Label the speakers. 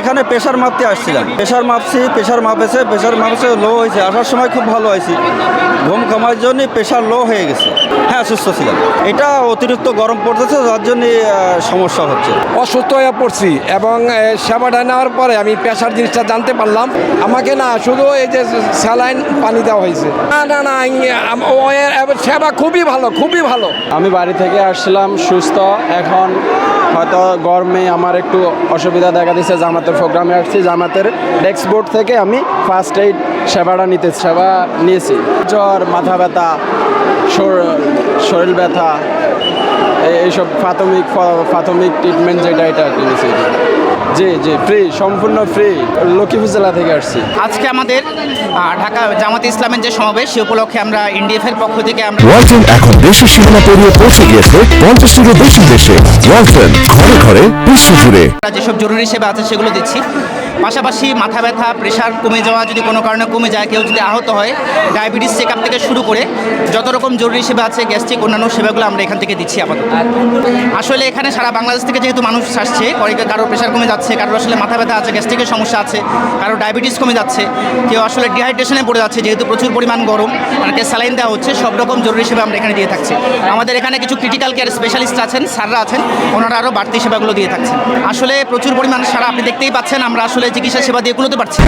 Speaker 1: এখানে প্রেশার মাপতে আসছিলাম। প্রেশার মাপছি প্রেশার মাপেছে প্রেশার মাপেছে লো হয়েছে। আসার সময় খুব ভালো হয়েছি ঘুম কমার জন্য প্রেশার লো হয়ে গেছে। হ্যাঁ সুস্থ ছিলাম। এটা অতিরিক্ত গরম পড়তেছে যার জন্য সমস্যা হচ্ছে।
Speaker 2: অসুস্থ হয়ে পড়ছি এবং সেবাটা নেওয়ার পরে আমি পেশার জিনিসটা জানতে পারলাম। আমাকে না শুধু এই যে স্যালাইন পানি দেওয়া হয়েছে। না না না সেবা খুবই ভালো খুবই ভালো।
Speaker 3: আমি বাড়ি থেকে আসছিলাম সুস্থ এখন হয়তো গরমে আমার একটু অসুবিধা দেখা দিচ্ছে জামাতের প্রোগ্রামে আসছি। জামাতের ডেস্ক বোর্ড থেকে আমি ফার্স্ট এইড সেবাটা নিতে সেবা নিয়েছি। জ্বর, মাথা ব্যথা শরীর ব্যথা এইসব প্রাথমিক প্রাথমিক ট্রিটমেন্ট যেটা, এটা নিয়েছি। জি জি ফ্রি সম্পূর্ণ ফ্রি লক্ষ্মীপুর জেলা থেকে আসছি।
Speaker 4: আজকে আমাদের ঢাকা জামাতে ইসলামের যে সমাবেশ সে উপলক্ষে আমরা ইন্ডিএফ এর পক্ষ থেকে আমরা
Speaker 5: ওয়ালটন এখন দেশের সীমানা পেরিয়ে পৌঁছে গিয়েছে পঞ্চাশটিরও বেশি দেশে। ওয়ালটন ঘরে ঘরে বিশ্ব জুড়ে।
Speaker 4: আমরা যেসব জরুরি সেবা আছে সেগুলো দিচ্ছি। পাশাপাশি মাথা ব্যথা প্রেশার কমে যাওয়া যদি কোনো কারণে কমে যায়, কেউ যদি আহত হয় ডায়াবেটিস চেক থেকে শুরু করে যত রকম জরুরি সেবা আছে গ্যাস্ট্রিক অন্যান্য সেবাগুলো আমরা এখান থেকে দিচ্ছি আপাতত। আসলে এখানে সারা বাংলাদেশ থেকে যেহেতু মানুষ আসছে, কারও প্রেশার কমে যাচ্ছে, কারোর আসলে মাথা ব্যথা আছে গ্যাস্ট্রিকের সমস্যা আছে কারও ডায়াবেটিস কমে যাচ্ছে, কেউ আসলে ডিহাইড্রেশনে পড়ে যাচ্ছে, যেহেতু প্রচুর পরিমাণ গরম, অনেকে স্যালাইন দেওয়া হচ্ছে, সব রকম জরুরি সেবা আমরা এখানে দিয়ে থাকছি। আমাদের এখানে কিছু ক্রিটিক্যাল কেয়ার স্পেশালিস্ট আছেন, স্যাররা আছেন, ওনারা আরও বাড়তি সেবাগুলো দিয়ে থাকছেন। আসলে প্রচুর পরিমাণ সারা আপনি দেখতেই পাচ্ছেন, আমরা আসলে হাসপাতালে চিকিৎসা সেবা দিয়ে কুলোতে পারছি।